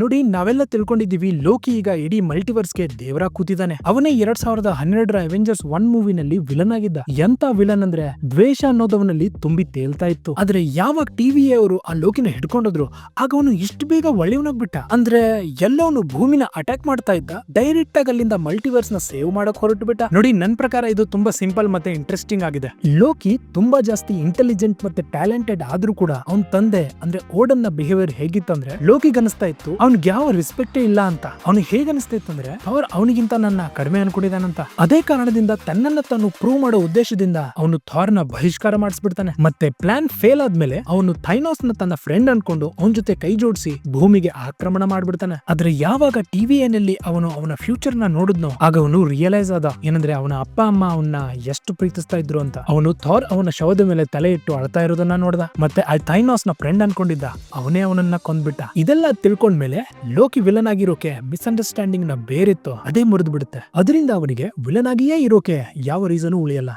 ನೋಡಿ, ನಾವೆಲ್ಲ ತಿಳ್ಕೊಂಡಿದ್ದೀವಿ. ಲೋಕಿ ಈಗ ಇಡೀ ಮಲ್ಟಿವರ್ಸ್ಗೆ ದೇವರ ಕೂತಿದ್ದಾನೆ. ಅವನೇ ಎರಡ್ ಸಾವಿರದ ಹನ್ನೆರಡರ ಅವೆಂಜರ್ಸ್ ಒನ್ ಮೂವಿನಲ್ಲಿ ವಿಲನ್ ಆಗಿದ್ದ. ಎಂತ ವಿಲನ್ ಅಂದ್ರೆ, ದ್ವೇಷ ಅನ್ನೋದವನಲ್ಲಿ ತುಂಬಿ ತೇಲ್ತಾ ಇತ್ತು. ಆದ್ರೆ ಯಾವಾಗ ಟಿವಿ ಅವರು ಆ ಲೋಕಿನ ಹಿಡ್ಕೊಂಡಿದ್ರು, ಆಗ ಅವನು ಇಷ್ಟು ಬೇಗ ಒಳ್ಳೆಯವನಾಗ್ಬಿಟ್ಟ. ಅಂದ್ರೆ, ಎಲ್ಲವನು ಭೂಮಿನ ಅಟ್ಯಾಕ್ ಮಾಡ್ತಾ ಇದ್ದ. ಡೈರೆಕ್ಟ್ ಆಗಿ ಅಲ್ಲಿಂದ ಮಲ್ಟಿವರ್ಸ್ನ ಸೇವ್ ಮಾಡಕ್ ಹೊರಟು ಬಿಟ್ಟ ನೋಡಿ, ನನ್ ಪ್ರಕಾರ ಇದು ತುಂಬಾ ಸಿಂಪಲ್ ಮತ್ತೆ ಇಂಟ್ರೆಸ್ಟಿಂಗ್ ಆಗಿದೆ. ಲೋಕಿ ತುಂಬಾ ಜಾಸ್ತಿ ಇಂಟೆಲಿಜೆಂಟ್ ಮತ್ತೆ ಟ್ಯಾಲೆಂಟೆಡ್ ಆದ್ರೂ ಕೂಡ, ಅವನ್ ತಂದೆ, ಅಂದ್ರೆ ಓಡನ್ನ ಬಿಹೇವಿಯರ್ ಹೇಗಿತ್ತಂದ್ರೆ ಲೋಕಿ ಅನಿಸ್ತಾ ಇತ್ತು. ಅವ್ನಿಗೆ ಯಾವ ರೆಸ್ಪೆಕ್ಟೇ ಇಲ್ಲ ಅಂತ ಅವ್ನಿಗೆ ಹೇಗೆ ಅನಿಸ್ತೈತೆ ಅಂದ್ರೆ, ಅವ್ರು ಅವನಿಗಿಂತ ನನ್ನ ಕಡಿಮೆ ಅನ್ಕೊಂಡಿದಾನಂತ ಅದೇ ಕಾರಣದಿಂದ ತನ್ನನ್ನ ತಾನು ಪ್ರೂವ್ ಮಾಡೋ ಉದ್ದೇಶದಿಂದ ಅವನು ಥಾರ್ನ ಬಹಿಷ್ಕಾರ ಮಾಡಿಸ್ಬಿಡ್ತಾನೆ. ಮತ್ತೆ ಪ್ಲಾನ್ ಫೇಲ್ ಆದ್ಮೇಲೆ ಅವನು ಥೈನಾಸ್ನ ತನ್ನ ಫ್ರೆಂಡ್ ಅನ್ಕೊಂಡು ಅವನ ಜೊತೆ ಕೈ ಜೋಡಿಸಿ ಭೂಮಿಗೆ ಆಕ್ರಮಣ ಮಾಡ್ಬಿಡ್ತಾನೆ. ಆದ್ರೆ ಯಾವಾಗ ಟಿವಿಯಲ್ಲಿ ಅವನು ಅವನ ಫ್ಯೂಚರ್ನ ನೋಡಿದ್ನೋ, ಆಗ ಅವನು ರಿಯಲೈಸ್ ಆದ ಏನಂದ್ರೆ ಅವನ ಅಪ್ಪ, ಅಮ್ಮ ಅವನ್ನ ಎಷ್ಟು ಪ್ರೀತಿಸ್ತಾ ಇದ್ರು ಅಂತ. ಅವನು ಥಾರ್ ಅವನ ಶವದ ಮೇಲೆ ತಲೆ ಇಟ್ಟು ಅಳ್ತಾ ಇರೋದನ್ನ ನೋಡ್ದ. ಮತ್ತೆ ಆ ಥೈನಾಸ್ನ ಫ್ರೆಂಡ್ ಅನ್ಕೊಂಡಿದ್ದ ಅವನೇ ಅವನನ್ನ ಕೊಂದ್ಬಿಟ್ಟ. ಇದೆಲ್ಲ ತಿಳ್ಕೊಂಡ್ಮೇಲೆ ಲೋಕಿ ವಿಲನ್ ಆಗಿರೋಕೆ ಮಿಸ್ಅಂಡರ್ಸ್ಟ್ಯಾಂಡಿಂಗ್ನ ಬೇರಿತ್ತು, ಅದೇ ಮುರಿದು ಬಿಡುತ್ತೆ ಅದರಿಂದ ಅವನಿಗೆ ವಿಲನ್ ಆಗಿಯೇ ಇರೋಕೆ ಯಾವ ರೀಸನ್ ಉಳಿಯಲ್ಲ.